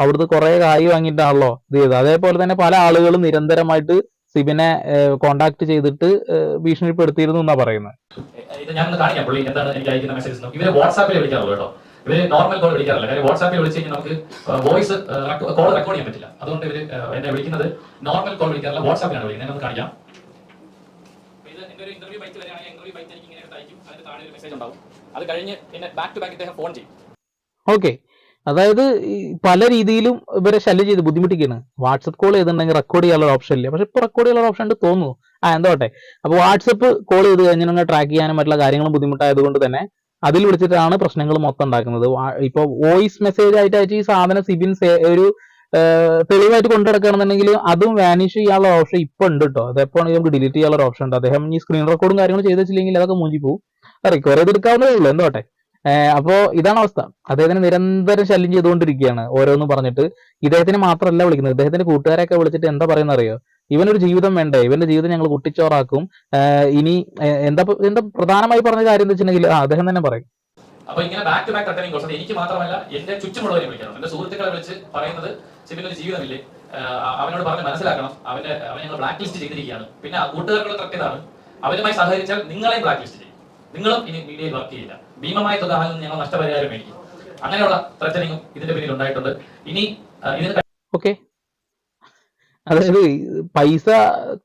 അവിടുത്തെ കുറെ കായ് വാങ്ങിയിട്ടാണല്ലോ ഇത് ചെയ്തത്. അതേപോലെ തന്നെ പല ആളുകളും നിരന്തരമായിട്ട് സിബിനെ കോണ്ടാക്ട് ചെയ്തിട്ട് ഭീഷണിപ്പെടുത്തിയിരുന്നു എന്നാ പറയുന്നത്. ഞാൻ കാണിക്കാം. എനിക്ക് ഇവരെ വാട്സാപ്പിൽ കേട്ടോ. നോർമൽ കോൾ വാട്സാപ്പിൽ വോയിസ് കോൾ റെക്കോർഡ് ചെയ്യാൻ പറ്റില്ല. അതുകൊണ്ട് എന്നെ വിളിക്കുന്നത് നോർമൽ കോൾ വാട്സാപ്പിലാണ് വിളിക്കുന്നത്. ഒന്ന് കാണിക്കാം. ഇന്റർവ്യൂ ബൈറ്റ് ബൈറ്റ് ഇങ്ങനെ ഒരു മെസ്സേജ് ഉണ്ടാവും. അത് കഴിഞ്ഞ് പിന്നെ ബാക്ക് ടു ബാക്ക് ഇദ്ദേഹം ഫോൺ ചെയ്യും. ഓക്കെ അതായത് പല രീതിയിലും ഇവരെ ശല്യം ചെയ്ത് ബുദ്ധിമുട്ടിക്കുകയാണ്. വാട്സപ്പ് കോൾ ചെയ്തിട്ടുണ്ടെങ്കിൽ റെക്കോർഡ് ചെയ്യാനുള്ള ഓപ്ഷൻ ഇല്ല. പക്ഷെ ഇപ്പൊ റെക്കോർഡ് ചെയ്യാനുള്ള ഓപ്ഷൻ ഉണ്ട് തോന്നുന്നു. ആ എന്തോട്ടെ. അപ്പൊ വാട്സപ്പ് കോൾ ചെയ്ത് കഴിഞ്ഞാൽ ട്രാക്ക് ചെയ്യാനും മറ്റുള്ള കാര്യങ്ങളും ബുദ്ധിമുട്ടായതുകൊണ്ട് തന്നെ അതിൽ വിളിച്ചിട്ടാണ് പ്രശ്നങ്ങൾ മൊത്തം ഉണ്ടാക്കുന്നത്. ഇപ്പൊ വോയിസ് മെസ്സേജ് ആയിട്ട് അയച്ച് ഈ സാധനം സിബിൻ ഒരു തെളിവായിട്ട് കൊണ്ടുനടക്കുകയാണെന്നുണ്ടെങ്കിൽ അതും വാനിഷ് ചെയ്യാനുള്ള ഓപ്ഷൻ ഇപ്പൊ ഉണ്ട് കേട്ടോ അതെപ്പോൾ നമുക്ക് ഡിലീറ്റ് ചെയ്യാനുള്ള ഓപ്ഷൻ ഉണ്ട്. അദ്ദേഹം ഈ സ്ക്രീൻ റെക്കോർഡും കാര്യങ്ങളും ചെയ്ത് വെച്ചില്ലെങ്കിൽ അതൊക്കെ മൂഞ്ചി പോകും റിക്കവർ ചെയ്തെടുക്കാവുന്നതേ ഉള്ളൂ. എന്തോട്ടെ. അപ്പോ ഇതാണ് അവസ്ഥ. അദ്ദേഹത്തിന് നിരന്തരം ശല്യം ചെയ്തുകൊണ്ടിരിക്കുകയാണ് ഓരോന്നും പറഞ്ഞിട്ട്. ഇദ്ദേഹത്തിന് മാത്രമല്ല വിളിക്കുന്നത്. ഇദ്ദേഹത്തിന്റെ കൂട്ടുകാരെയൊക്കെ വിളിച്ചിട്ട് എന്താ പറയുന്ന അറിയോ ഇവനൊരു ജീവിതം വേണ്ടേ? ഇവന്റെ ജീവിതം ഞങ്ങൾ കുട്ടിച്ചോറാക്കും. ഇനി എന്താ എന്താ പ്രധാനമായി പറഞ്ഞ കാര്യം എന്ന് വെച്ചിട്ടുണ്ടെങ്കിൽ അദ്ദേഹം തന്നെ പറയും. അപ്പൊ ഇങ്ങനെ back to back attending course എനിക്ക് മാത്രമല്ല എന്റെ ചുറ്റുമുള്ളവരെ വിളിക്കണം. എന്റെ സുഹൃത്തുക്കളെ വിളിച്ച് പറയുന്നത് സിബിന് ഒരു ജീവിതമില്ലേ അവനോട് പറഞ്ഞ് മനസ്സിലാക്കണം. അവന്റെ അവനെ ഞങ്ങൾ ബ്ലാക്ക് ലിസ്റ്റ് ചെയ്തിരിക്കുകയാണ്. പിന്നെ കൂട്ടുകാരുടെ ത്രട്ട് അവരുമായി സഹകരിച്ചാൽ നിങ്ങളെയും ബ്ലാക്ക് ലിസ്റ്റ് ചെയ്യും. നിങ്ങളും ഇനി മീഡിയയിൽ വർക്ക് ചെയ്യില്ല. ഭീമമായ തുക ഞങ്ങൾ നഷ്ടപരിഹാരം മേടിക്കും. അങ്ങനെയുള്ള ത്രറ്റനിങ്ങും ഇതിന്റെ പിന്നിൽ ഉണ്ടായിട്ടുണ്ട്. ഇനി ഇതിന് ഓക്കെ. അതായത് പൈസ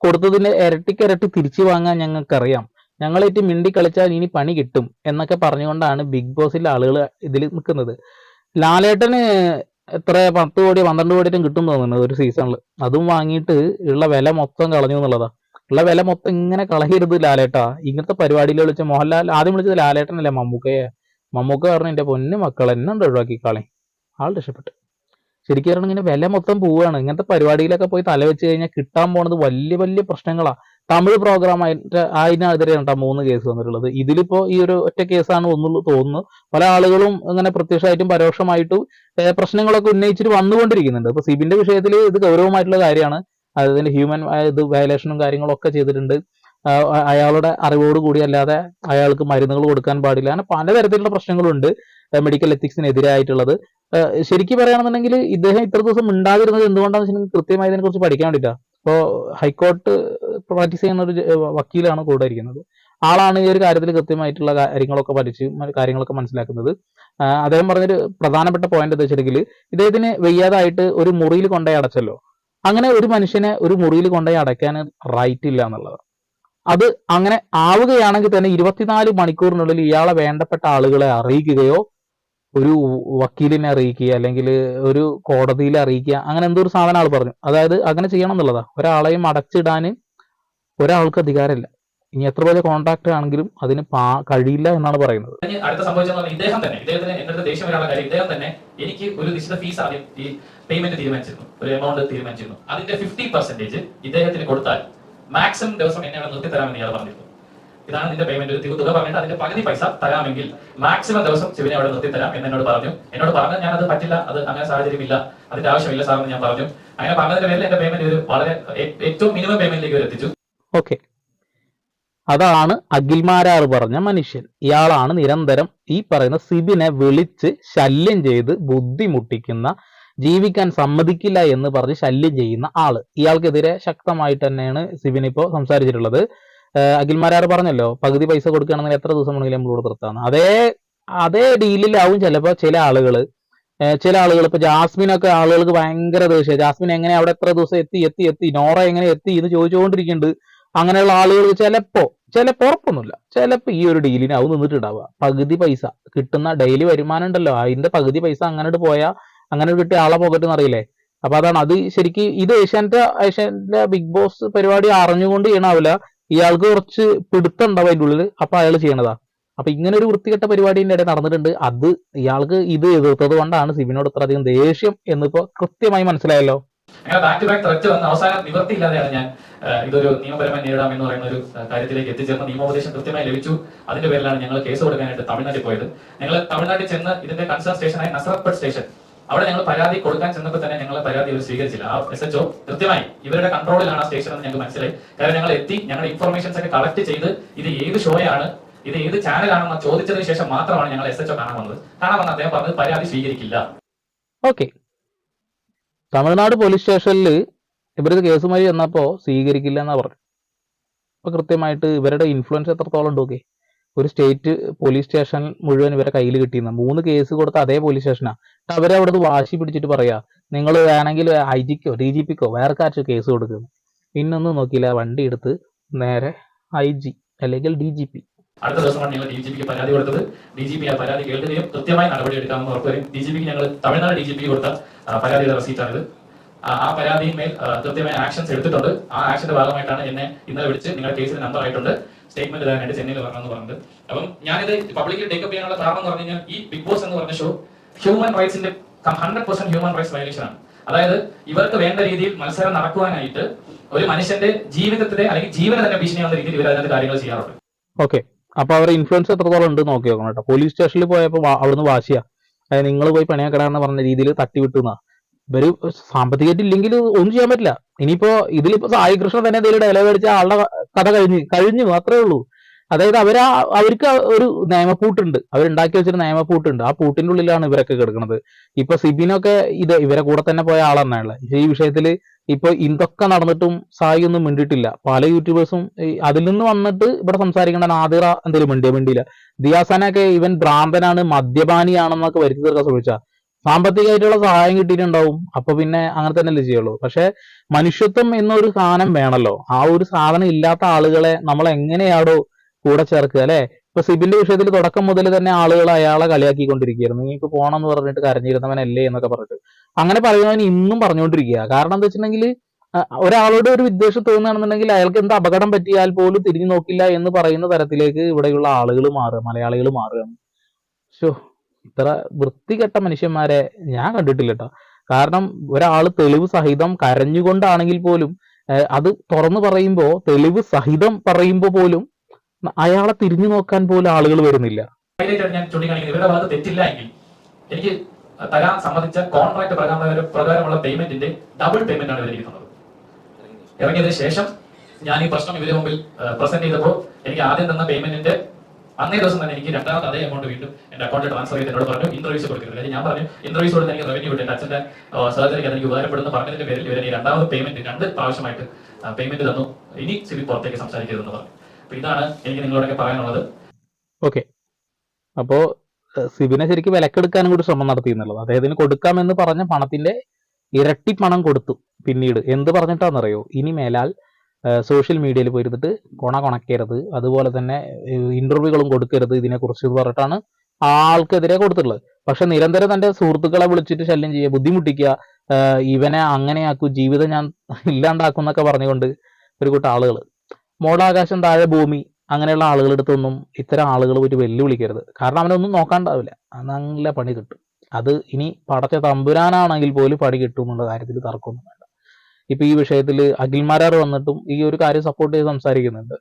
കൊടുത്തതിന്റെ ഇരട്ടിക്ക് ഇരട്ടി തിരിച്ചു വാങ്ങാൻ ഞങ്ങൾക്കറിയാം. ഞങ്ങളേറ്റ് മിണ്ടി കളിച്ചാൽ ഇനി പണി കിട്ടും എന്നൊക്കെ പറഞ്ഞുകൊണ്ടാണ് ബിഗ് ബോസിലെ ആളുകൾ ഇതിൽ നിൽക്കുന്നത്. ലാലേട്ടന് എത്ര പത്ത് കോടി പന്ത്രണ്ട് കോടിയോ കിട്ടും തോന്നുന്നു ഒരു സീസണിൽ അതും വാങ്ങിയിട്ട് ഉള്ള വില മൊത്തം കളഞ്ഞു എന്നുള്ളതാ. ഉള്ള വില മൊത്തം ഇങ്ങനെ കളയരുത് ലാലേട്ടാ. ഇങ്ങനത്തെ പരിപാടിയിൽ വിളിച്ച മോഹൻലാൽ ആദ്യം വിളിച്ചത് ലാലേട്ടനല്ലേ മമ്മൂക്കയെ. മമ്മൂക്ക പറഞ്ഞു എന്റെ പൊന്നു മക്കൾ എന്നെ ഒഴിവാക്കി കളി ആൾ രക്ഷപ്പെട്ടു. ശരിക്കും പറഞ്ഞാൽ ഇങ്ങനെ വില മൊത്തം പോവുകയാണ്. ഇങ്ങനത്തെ പരിപാടിയിലൊക്കെ പോയി തലവെച്ച് കഴിഞ്ഞാൽ കിട്ടാൻ പോണത് വലിയ വലിയ പ്രശ്നങ്ങളാ. തമിഴ് പ്രോഗ്രാം ആയിട്ട് അതിനെതിരെയാണ് കേട്ടോ മൂന്ന് കേസ് വന്നിട്ടുള്ളത്. ഇതിലിപ്പോ ഈ ഒരു ഒറ്റ കേസാണ് ഒന്നുള്ളൂ തോന്നുന്നു. പല ആളുകളും ഇങ്ങനെ പ്രത്യക്ഷമായിട്ടും പരോക്ഷമായിട്ടും പ്രശ്നങ്ങളൊക്കെ ഉന്നയിച്ചിട്ട് വന്നുകൊണ്ടിരിക്കുന്നുണ്ട്. അപ്പൊ സിബിന്റെ വിഷയത്തിൽ ഇത് ഗൗരവമായിട്ടുള്ള കാര്യമാണ്. അതിന്റെ ഹ്യൂമൻ ഇത് വയലേഷനും കാര്യങ്ങളൊക്കെ ചെയ്തിട്ടുണ്ട്. അയാളുടെ അറിവോട് കൂടി അല്ലാതെ അയാൾക്ക് മരുന്നുകൾ കൊടുക്കാൻ പാടില്ല. അങ്ങനെ പലതരത്തിലുള്ള പ്രശ്നങ്ങളുണ്ട് മെഡിക്കൽ എത്തിക്സിനെതിരായിട്ടുള്ളത് ശരിക്കും പറയുകയാണെന്നുണ്ടെങ്കിൽ ഇദ്ദേഹം ഇത്ര ദിവസം ഉണ്ടാതിരുന്നത് എന്തുകൊണ്ടാണെന്ന് വെച്ചിട്ടുണ്ടെങ്കിൽ കൃത്യമായി ഇതിനെ കുറിച്ച് പഠിക്കാൻ വേണ്ടിയിട്ടാണ് ഇപ്പോൾ ഹൈക്കോർട്ട് പ്രാക്ടീസ് ചെയ്യുന്ന ഒരു വക്കീലാണ് കൂടെ ഇരിക്കുന്നത്. ആളാണ് ഈ ഒരു കാര്യത്തിൽ കൃത്യമായിട്ടുള്ള കാര്യങ്ങളൊക്കെ പഠിച്ച് കാര്യങ്ങളൊക്കെ മനസ്സിലാക്കുന്നത്. അദ്ദേഹം പറഞ്ഞൊരു പ്രധാനപ്പെട്ട പോയിന്റ് എന്താ വെച്ചിട്ടുണ്ടെങ്കിൽ ഇദ്ദേഹത്തിന് വയ്യാതായിട്ട് ഒരു മുറിയിൽ കൊണ്ടേ അടച്ചല്ലോ. അങ്ങനെ ഒരു മനുഷ്യനെ ഒരു മുറിയിൽ കൊണ്ടുപോയി അടയ്ക്കാൻ റൈറ്റ് ഇല്ല എന്നുള്ളത്. അത് അങ്ങനെ ആവുകയാണെങ്കിൽ തന്നെ ഇരുപത്തിനാല് മണിക്കൂറിനുള്ളിൽ ഇയാളെ വേണ്ടപ്പെട്ട ആളുകളെ അറിയിക്കുകയോ ഒരു വക്കീലിനെ അറിയിക്കുക അല്ലെങ്കിൽ ഒരു കോടതിയിൽ അറിയിക്കുക അങ്ങനെ എന്തോ ഒരു സാധനം ആൾ പറഞ്ഞു. അതായത് അങ്ങനെ ചെയ്യണം എന്നുള്ളതാ. ഒരാളെയും അടച്ചിടാൻ ഒരാൾക്ക് അധികാരമില്ല. ഇനി എത്ര വലിയ കോൺട്രാക്ട് ആണെങ്കിലും അതിന് കഴിയില്ല എന്നാണ് പറയുന്നത്. അടുത്ത സംഭവിച്ചെന്ന് ഇദ്ദേഹം തന്നെ. ഇദ്ദേഹത്തിന് എന്റെ ദേഷ്യം വരാനുള്ള കാര്യം ഇദ്ദേഹം തന്നെ എനിക്ക് ഒരു നിശ്ചിത ഫീസ് ആദ്യം ഈ പേയ്മെന്റ് തീരുമാനിച്ചിരുന്നു. ഒരു എമൗണ്ട് തീരുമാനിച്ചിരുന്നു. അതിന്റെ ഫിഫ്റ്റി പെർസെന്റേജ് ഇദ്ദേഹത്തിന് കൊടുത്താൽ മാക്സിമം ദിവസം എന്നെ അവിടെ നിർത്തി തരാമെന്ന് ഇയാൾ പറഞ്ഞിരുന്നു. ഇതാണ് നിന്റെ പേയ്മെന്റ് ഒരു തുക പറഞ്ഞിട്ട് അതിന്റെ പകുതി പൈസ തരാമെങ്കിൽ മാക്സിമം ദിവസം ശിവനെ അവിടെ നിർത്തി തരാം എന്ന് എന്നോട് പറഞ്ഞു. എന്നോട് പറഞ്ഞു ഞാൻ അത് പറ്റില്ല. അത് അങ്ങനെ സാഹചര്യമില്ല. അതിന്റെ ആവശ്യമില്ല സാർ എന്ന് ഞാൻ പറഞ്ഞു. അങ്ങനെ പറഞ്ഞതിന്റെ പേരിൽ എന്റെ പേയ്മെന്റ് ഒരു വളരെ ഏറ്റവും മിനിമം പേയ്മെന്റിലേക്ക് ഒരു എത്തിച്ചു. ഓക്കെ അതാണ് അഖിൽമാരാർ പറഞ്ഞ മനുഷ്യൻ. ഇയാളാണ് നിരന്തരം ഈ പറയുന്ന സിബിനെ വിളിച്ച് ശല്യം ചെയ്ത് ബുദ്ധിമുട്ടിക്കുന്ന ജീവിക്കാൻ സമ്മതിക്കില്ല എന്ന് പറഞ്ഞ് ശല്യം ചെയ്യുന്ന ആൾ. ഇയാൾക്കെതിരെ ശക്തമായിട്ട് തന്നെയാണ് സിബിൻ ഇപ്പോൾ സംസാരിച്ചിട്ടുള്ളത്. അഖിൽമാരാർ പറഞ്ഞല്ലോ പകുതി പൈസ കൊടുക്കുകയാണെങ്കിൽ എത്ര ദിവസം വേണമെങ്കിലും നമ്മളോട് നിർത്താന്ന്. അതേ അതേ ഡീലിലാവും ചിലപ്പോൾ ചില ആളുകൾ ചില ആളുകൾ ഇപ്പൊ ജാസ്മിനൊക്കെ ആളുകൾക്ക് ഭയങ്കര ദേഷ്യം. ജാസ്മിൻ എങ്ങനെ അവിടെ എത്ര ദിവസം എത്തി എത്തി എത്തി നോറ എങ്ങനെ എത്തി എന്ന് ചോദിച്ചുകൊണ്ടിരിക്കുന്നുണ്ട്. അങ്ങനെയുള്ള ആളുകൾ ചിലപ്പോ ചിലപ്പോ ഉറപ്പൊന്നുമില്ല. ചിലപ്പോ ഈ ഒരു ഡീലിനാവും നിന്നിട്ടുണ്ടാവുക. പകുതി പൈസ കിട്ടുന്ന ഡെയിലി വരുമാനം ഉണ്ടല്ലോ. അതിന്റെ പകുതി പൈസ അങ്ങോട്ട് പോയാൽ അങ്ങനെ കിട്ടിയ ആളെ പോകട്ടെ അറിയില്ലേ അപ്പൊ അതാണ്. അത് ശരിക്ക് ഇത് ഏഷ്യാന്റെ ഏഷ്യാനെ ബിഗ് ബോസ് പരിപാടി അറിഞ്ഞുകൊണ്ട് ചെയ്യണാവില്ല. ഇയാൾക്ക് കുറച്ച് പിടുത്തം ഉണ്ടാവും അതിന്റെ ഉള്ളിൽ അപ്പൊ അയാൾ ചെയ്യണതാ. അപ്പൊ ഇങ്ങനെ ഒരു വൃത്തികെട്ട പരിപാടിന്റെ ഇടയിൽ നടന്നിട്ടുണ്ട്. അത് ഇയാൾക്ക് ഇത് എതിർത്തത് കൊണ്ടാണ് സിബിനോട് ഇത്ര അധികം ദേഷ്യം എന്നിപ്പോ കൃത്യമായി മനസ്സിലായല്ലോ. അങ്ങനെ ബാക്ക് ബാക്ക് ത്രെറ്റ് വന്ന അവസാനം നിവൃത്തിയില്ലാതെയാണ് ഞാൻ ഇതൊരു നിയമപരമായി നേരിടാം എന്ന് പറയുന്ന ഒരു കാര്യത്തിലേക്ക് എത്തിച്ചേർന്ന നിയമോപദേശം കൃത്യമായി ലഭിച്ചു. അതിന്റെ പേരിലാണ് ഞങ്ങൾ കേസ് കൊടുക്കാനായിട്ട് തമിഴ്നാട്ടിൽ പോയത്. ഞങ്ങൾ തമിഴ്നാട്ടിൽ ചെന്ന് ഇതിന്റെ കൺസേൺ സ്റ്റേഷനായ നസറപ്പട്ട് സ്റ്റേഷൻ അവിടെ ഞങ്ങൾ പരാതി കൊടുക്കാൻ ചെന്നപ്പോൾ തന്നെ ഞങ്ങളെ പരാതി അവർ സ്വീകരിച്ചില്ല. ആ എസ് എച്ച്ഒ കൃത്യമായി ഇവരുടെ കൺട്രോളിലാണ് ആ സ്റ്റേഷൻ എന്ന് ഞങ്ങൾക്ക് മനസ്സിലായി. കാരണം ഞങ്ങൾ എത്തി ഞങ്ങളുടെ ഇൻഫർമേഷൻസ് ഒക്കെ കളക്ട് ചെയ്ത് ഇത് ഏത് ഷോയാണ് ഇത് ഏത് ചാനലാണെന്ന് ചോദിച്ചതിന് ശേഷം മാത്രമാണ് ഞങ്ങൾ എസ് എച്ച്ഒ കാണാൻ വന്നത്. കാണാൻ വന്ന അദ്ദേഹം പറഞ്ഞത് പരാതി സ്വീകരിക്കില്ല. ഓക്കെ തമിഴ്നാട് പോലീസ് സ്റ്റേഷനിൽ ഇവരത് കേസുമായി വന്നപ്പോൾ സ്വീകരിക്കില്ല എന്നാ പറഞ്ഞു അപ്പൊ കൃത്യമായിട്ട് ഇവരുടെ ഇൻഫ്ലുവൻസ് എത്രത്തോളം ഉണ്ട് ഒരു സ്റ്റേറ്റ് പോലീസ് സ്റ്റേഷൻ മുഴുവൻ ഇവരെ കയ്യിൽ കിട്ടിയിരുന്ന മൂന്ന് കേസ് കൊടുത്ത അതേ പോലീസ് സ്റ്റേഷനാണ് എന്നിട്ട് അവരെ അവിടെ വാശി പിടിച്ചിട്ട് പറയാ നിങ്ങൾ വേണമെങ്കിൽ ഐ ജിക്കോ ഡി ജി പിക്കോ വേറെ കേസ് കൊടുക്കുന്നു പിന്നൊന്നും നോക്കിയില്ല വണ്ടി എടുത്ത് നേരെ ഐ ജി അല്ലെങ്കിൽ ഡി ജി പി അടുത്ത ദിവസമാണ് ഞങ്ങൾ ഡി ജി പിക്ക് പരാതി കൊടുത്തത്. ഡി ജി പി ആ പരാതി കേൾക്കുകയും കൃത്യമായി നടപടി എടുക്കാമെന്ന് ഉറപ്പുവരും. ഡി ജി പിക്ക് ഞങ്ങൾ തമിഴ്നാട് ഡി ജി പിക്ക് കൊടുത്ത പരാതിയുടെ റെസീറ്റാണിത്. ആ- പരാതിയിന്മേൽ കൃത്യമായ ആക്ഷൻസ് എടുത്തിട്ടുണ്ട്. ആ ആക്ഷന്റെ ഭാഗമായിട്ടാണ് എന്നെ ഇന്നലെ വിളിച്ച് നിങ്ങളുടെ കേസിന് നമ്പർ ആയിട്ടുണ്ട്. സ്റ്റേറ്റ്മെന്റ് എന്റെ ചെന്നൈയിൽ വരണമെന്ന് പറഞ്ഞത് അപ്പം ഞാനിത് പബ്ലിക്കിൽ ടേക്കപ്പ് ചെയ്യാനുള്ള കാരണം എന്ന് പറഞ്ഞു കഴിഞ്ഞാൽ ഈ ബിഗ് ബോസ് എന്ന് പറഞ്ഞ show human റൈറ്റ്സിന്റെ hundred percent human rights violation ആണ്. അതായത് ഇവർക്ക് വേണ്ട രീതിയിൽ മത്സരം നടക്കുവാനായിട്ട് ഒരു മനുഷ്യന്റെ ജീവിതത്തിലെ അല്ലെങ്കിൽ ജീവനെ തന്നെ ഭീഷണിയാവുന്ന രീതിയിൽ ഇവർ അതിനകത്ത് കാര്യങ്ങൾ ചെയ്യാറുണ്ട്. ഓക്കെ അപ്പൊ അവരുടെ ഇൻഫ്ലുവൻസ് എത്രത്തോളം ഉണ്ട് നോക്കി നോക്കണം കേട്ടോ. പോലീസ് സ്റ്റേഷനിൽ പോയപ്പോ വാ- അവിടുന്ന് വാശിയാ. നിങ്ങൾ പോയി പണിയാക്കടാന്ന് പറഞ്ഞ രീതിയിൽ തട്ടി വിട്ടുന്ന ഇവർ സാമ്പത്തികമായിട്ട് ഇല്ലെങ്കിൽ ഒന്നും ചെയ്യാൻ പറ്റില്ല. ഇനിയിപ്പോ ഇതിലിപ്പോ സായി കൃഷ്ണ തന്നെ എന്തെങ്കിലും ഡയലോഗ് അടിച്ച ആളുടെ കഥ കഴിഞ്ഞ് കഴിഞ്ഞു മാത്രമേ ഉള്ളൂ. അതായത് അവർ അവർക്ക് ഒരു നിയമപ്പൂട്ടുണ്ട് അവരുണ്ടാക്കി വെച്ചൊരു നിയമപ്പൂട്ടുണ്ട് ആ പൂട്ടിന്റെ ഉള്ളിലാണ് ഇവരൊക്കെ കിടക്കുന്നത്. ഇപ്പൊ സിബിനൊക്കെ ഇത് ഇവരെ കൂടെ തന്നെ പോയ ആളെന്നാണല്ലേ ഈ വിഷയത്തിൽ ഇപ്പൊ ഇതൊക്കെ നടന്നിട്ടും സായി ഒന്നും മിണ്ടിയിട്ടില്ല. പല യൂട്യൂബേഴ്സും അതിൽ നിന്ന് വന്നിട്ട് ഇവിടെ സംസാരിക്കേണ്ട നാദിറ എന്തെങ്കിലും മിണ്ടിയ? മിണ്ടിയില്ല. ദിയാസനൊക്കെ ഇവൻ ഭ്രാന്തനാണ് മദ്യപാനിയാണെന്നൊക്കെ വരുത്തി തീർക്കാൻ ശ്രമിച്ച. സാമ്പത്തികമായിട്ടുള്ള സഹായം കിട്ടിയിട്ടുണ്ടാവും. അപ്പൊ പിന്നെ അങ്ങനെ തന്നെ തന്നെയല്ലേ ചെയ്യുള്ളൂ. പക്ഷെ മനുഷ്യത്വം എന്നൊരു സാധനം വേണല്ലോ. ആ ഒരു സാധനം ഇല്ലാത്ത ആളുകളെ നമ്മൾ എങ്ങനെയാടോ കൂടെ ചേർക്കുക അല്ലെ? ഇപ്പൊ സിബിന്റെ വിഷയത്തിൽ തുടക്കം മുതൽ തന്നെ ആളുകൾ അയാളെ കളിയാക്കിക്കൊണ്ടിരിക്കുകയായിരുന്നു. നീക്ക് പോണം എന്ന് പറഞ്ഞിട്ട് കരഞ്ഞിരുന്നവനല്ലേ എന്നൊക്കെ പറഞ്ഞിട്ട്. അങ്ങനെ പറയുന്നവൻ ഇന്നും പറഞ്ഞുകൊണ്ടിരിക്കുക. കാരണം എന്താ വെച്ചിട്ടുണ്ടെങ്കിൽ ഒരാളോട് ഒരു വിദ്വേഷം തോന്നുകയാണെന്നുണ്ടെങ്കിൽ അയാൾക്ക് എന്ത് അപകടം പറ്റിയാൽ പോലും തിരിഞ്ഞു നോക്കില്ല എന്ന് പറയുന്ന തരത്തിലേക്ക് ഇവിടെയുള്ള ആളുകൾ മാറുക മലയാളികൾ മാറുകയാണ്. ഷോ ഇത്ര വൃത്തികെട്ട മനുഷ്യന്മാരെ ഞാൻ കണ്ടിട്ടില്ല കേട്ടോ കാരണം ഒരാൾ തെളിവ് സഹിതം കരഞ്ഞുകൊണ്ടാണെങ്കിൽ പോലും അത് തുറന്നു പറയുമ്പോൾ തെളിവ് സഹിതം പറയുമ്പോൾ പോലും അയാളെ തിരിഞ്ഞു നോക്കാൻ പോലും ആളുകൾ വരുന്നില്ല. ഞാൻ ചൂണ്ടിക്കാണിക്കുന്നത് ഇവരുടെ ഭാഗത്ത് തെറ്റില്ല എങ്കിൽ എനിക്ക് തരാൻ സംബന്ധിച്ച കോൺട്രാക്ട് പ്രകാരം പ്രകാരമുള്ള പേയ്മെന്റിന്റെ ഡബിൾ പേയ്മെന്റ് ആണ് ഇവരിക്കുന്നത് ഇറങ്ങിയതിനു ശേഷം ഞാൻ ഈ പ്രശ്നം ഇവരുടെ മുമ്പിൽ പ്രസന്റ് ചെയ്തപ്പോൾ എനിക്ക് ആദ്യം തന്ന പേയ്മെന്റിന്റെ അന്നേ ദിവസം തന്നെ എനിക്ക് രണ്ടാമത്തെ അതേ എമൗണ്ട് വീണ്ടും എന്റെ അക്കൗണ്ടിൽ ട്രാൻസ്ഫർ ചെയ്ത് എന്നോട് പറഞ്ഞു ഇന്റർവ്യൂസ് കൊടുക്കരുത്. അല്ലെങ്കിൽ ഞാൻ പറഞ്ഞു ഇന്റർവ്യൂസ് കൊടുത്ത് എനിക്ക് റവന്യൂ കിട്ടും. എന്റെ അച്ഛന്റെ സർജറിക്ക് അതെനിക്ക് ഉപകാരപ്പെടുന്ന പറഞ്ഞതിന്റെ പേരിൽ ഇവരെ രണ്ടാമത് പേയ്മെന്റ് രണ്ട് പ്രാവശ്യമായിട്ട് പേയ്മെന്റ് തന്നു. ഇനി സിബി പുറത്തേക്ക് സംസാരിക്കരുതെന്ന് പറഞ്ഞു. അപ്പൊ ഇതാണ് എനിക്ക് നിങ്ങളോടൊക്കെ പറയാനുള്ളത്. ഓക്കെ അപ്പോ സിബിനെ ശരിക്കും വിലക്കെടുക്കാനും കൂടി ശ്രമം നടത്തി എന്നുള്ളത് അദ്ദേഹത്തിന് കൊടുക്കാമെന്ന് പറഞ്ഞ പണത്തിന്റെ ഇരട്ടി പണം കൊടുത്തു പിന്നീട്. എന്ത് പറഞ്ഞിട്ടാണെന്നറിയോ ഇനി മേലാൽ സോഷ്യൽ മീഡിയയിൽ പോയിരുന്നിട്ട് കൊണ കൊണക്കരുത്. അതുപോലെ തന്നെ ഇന്റർവ്യൂകളും കൊടുക്കരുത് ഇതിനെക്കുറിച്ച് പറഞ്ഞിട്ടാണ് ആൾക്കെതിരെ കൊടുത്തിട്ടുള്ളത്. പക്ഷെ നിരന്തരം തന്റെ സുഹൃത്തുക്കളെ വിളിച്ചിട്ട് ശല്യം ചെയ്യുക ബുദ്ധിമുട്ടിക്കുക ഇവനെ അങ്ങനെയാക്കൂ ജീവിതം ഞാൻ ഇല്ലാണ്ടാക്കും എന്നൊക്കെ പറഞ്ഞുകൊണ്ട് ഒരു കൂട്ടം ആളുകൾ മോളാകാശം താഴെ ഭൂമി അങ്ങനെയുള്ള ആളുകളുടെ അടുത്തൊന്നും ഇത്തരം ആളുകൾ ഒരു വെല്ലുവിളിക്കരുത്. കാരണം അവനൊന്നും നോക്കാണ്ടാവില്ല. നല്ല പണി കിട്ടും. അത് ഇനി പടച്ച തമ്പുരാനാണെങ്കിൽ പോലും പണി കിട്ടും എന്നുള്ള കാര്യത്തിൽ തർക്കമൊന്നും ഇപ്പൊ ഈ വിഷയത്തിൽ അഖിൽമാരാർ വന്നിട്ടും ഈ ഒരു കാര്യം സപ്പോർട്ട് ചെയ്ത് സംസാരിക്കുന്നുണ്ട്.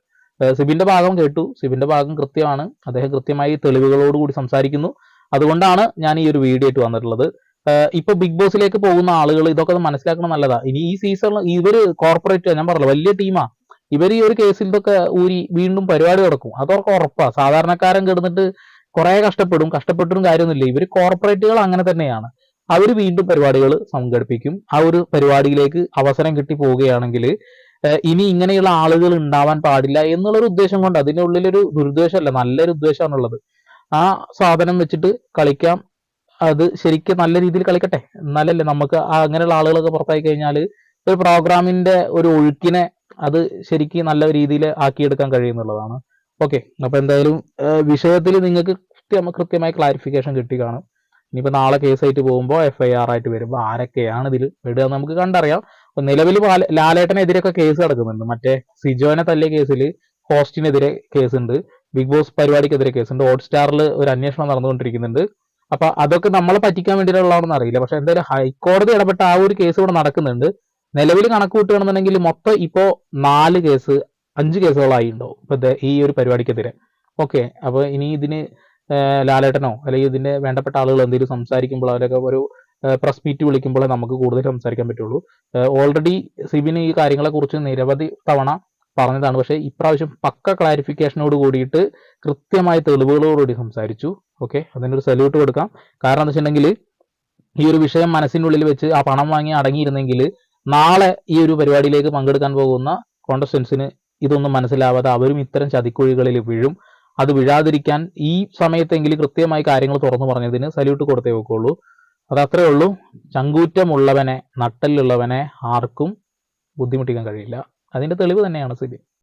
സിബിന്റെ ഭാഗം കേട്ടു. സിബിന്റെ ഭാഗം കൃത്യമാണ്. അദ്ദേഹം കൃത്യമായി തെളിവുകളോട് കൂടി സംസാരിക്കുന്നു. അതുകൊണ്ടാണ് ഞാൻ ഈ ഒരു വീഡിയോ ആയിട്ട് വന്നിട്ടുള്ളത്. ഇപ്പൊ ബിഗ് ബോസിലേക്ക് പോകുന്ന ആളുകൾ ഇതൊക്കെ മനസ്സിലാക്കണം നല്ലതാ. ഇനി ഈ സീസണിൽ ഇവർ കോർപ്പറേറ്റ് ഞാൻ പറഞ്ഞു വലിയ ടീമാ ഇവർ ഈ ഒരു കേസിൽ ഇതൊക്കെ ഊരി വീണ്ടും പരിപാടി നടക്കും. അതവർക്ക് ഉറപ്പാ. സാധാരണക്കാരൻ കിടന്നിട്ട് കുറെ കഷ്ടപ്പെടും. കഷ്ടപ്പെട്ടിട്ടും കാര്യമൊന്നുമില്ല. ഇവർ കോർപ്പറേറ്റുകൾ അങ്ങനെ തന്നെയാണ്. അവർ വീണ്ടും പരിപാടികൾ സംഘടിപ്പിക്കും. ആ ഒരു പരിപാടിയിലേക്ക് അവസരം കിട്ടി പോവുകയാണെങ്കിൽ ഇനി ഇങ്ങനെയുള്ള ആളുകൾ ഉണ്ടാവാൻ പാടില്ല എന്നുള്ളൊരു ഉദ്ദേശം കൊണ്ട് അതിന്റെ ഉള്ളിലൊരു ദുരുദ്ദേശമല്ല നല്ലൊരു ഉദ്ദേശമാണുള്ളത്. ആ സാധനം വെച്ചിട്ട് കളിക്കാം. അത് ശരിക്കും നല്ല രീതിയിൽ കളിക്കട്ടെ. എന്നാലല്ലേ നമുക്ക് അങ്ങനെയുള്ള ആളുകളൊക്കെ പുറത്തായി കഴിഞ്ഞാൽ ഒരു പ്രോഗ്രാമിന്റെ ഒരു ഒഴുക്കിനെ അത് ശരിക്കും നല്ല രീതിയിൽ ആക്കിയെടുക്കാൻ കഴിയുന്നുള്ളതാണ്. ഓക്കെ. അപ്പൊ എന്തായാലും വിഷയത്തിൽ നിങ്ങൾക്ക് കൃത്യമായി ക്ലാരിഫിക്കേഷൻ കിട്ടി കാണും. ഇനിയിപ്പോ നാളെ കേസായിട്ട് പോകുമ്പോൾ എഫ് ഐ ആർ ആയിട്ട് വരുമ്പോൾ ആരൊക്കെയാണ് ഇതിൽ വിടുക നമുക്ക് കണ്ടറിയാം. അപ്പൊ നിലവിൽ ലാലേട്ടനെതിരെയൊക്കെ കേസ് നടക്കുന്നുണ്ട്. മറ്റേ സിജോനെ തല്ലിയ കേസിൽ ഹോസ്റ്റിനെതിരെ കേസുണ്ട്. ബിഗ് ബോസ് പരിപാടിക്കെതിരെ കേസുണ്ട്. ഹോട്ട്സ്റ്റാറിൽ ഒരു അന്വേഷണം നടന്നുകൊണ്ടിരിക്കുന്നുണ്ട്. അപ്പൊ അതൊക്കെ നമ്മളെ പറ്റിക്കാൻ വേണ്ടിയിട്ടുള്ളതാണെന്ന് അറിയില്ല. പക്ഷെ എന്തായാലും ഹൈക്കോടതി ഇടപെട്ട ആ ഒരു കേസ് ഇവിടെ നടക്കുന്നുണ്ട്. നിലവിൽ കണക്ക് കൂട്ടുകയാണെന്നുണ്ടെങ്കിൽ മൊത്തം ഇപ്പോ നാല് കേസ് അഞ്ച് കേസുകളായി ഉണ്ടാവും ഇപ്പൊ ഈ ഒരു പരിപാടിക്കെതിരെ. ഓക്കെ. അപ്പൊ ഇനി ഇതിന് ലാലേട്ടനോ അല്ലെങ്കിൽ ഇതിന്റെ വേണ്ടപ്പെട്ട ആളുകൾ എന്തെങ്കിലും സംസാരിക്കുമ്പോൾ അവരൊക്കെ ഒരു പ്രസ് മീറ്റ് വിളിക്കുമ്പോഴേ നമുക്ക് കൂടുതൽ സംസാരിക്കാൻ പറ്റുള്ളൂ. ഓൾറെഡി സിബിന് ഈ കാര്യങ്ങളെ കുറിച്ച് നിരവധി തവണ പറഞ്ഞതാണ്. പക്ഷേ ഇപ്രാവശ്യം പക്ക ക്ലാരിഫിക്കേഷനോട് കൂടിയിട്ട് കൃത്യമായ തെളിവുകളോടുകൂടി സംസാരിച്ചു. ഓക്കെ അതിനൊരു സല്യൂട്ട് കൊടുക്കാം. കാരണം എന്താ വെച്ചിട്ടുണ്ടെങ്കിൽ ഈ ഒരു വിഷയം മനസ്സിനുള്ളിൽ വെച്ച് ആ പണം വാങ്ങി അടങ്ങിയിരുന്നെങ്കിൽ നാളെ ഈ ഒരു പരിപാടിയിലേക്ക് പങ്കെടുക്കാൻ പോകുന്ന കോണ്ടസ്റ്റൻസിന് ഇതൊന്നും മനസ്സിലാവാതെ അവരും ഇത്തരം ചതിക്കുഴികളിൽ വീഴും. അത് വിഴാതിരിക്കാൻ ഈ സമയത്തെങ്കിലും കൃത്യമായി കാര്യങ്ങൾ തുറന്നു പറഞ്ഞതിന് സല്യൂട്ട് കൊടുത്തേ വെക്കുള്ളൂ. അത് അത്രേ ഉള്ളൂ. ചങ്കൂറ്റമുള്ളവനെ നട്ടലുള്ളവനെ ആർക്കും ബുദ്ധിമുട്ടിക്കാൻ കഴിയില്ല. അതിന്റെ തെളിവ് തന്നെയാണ് സിബി.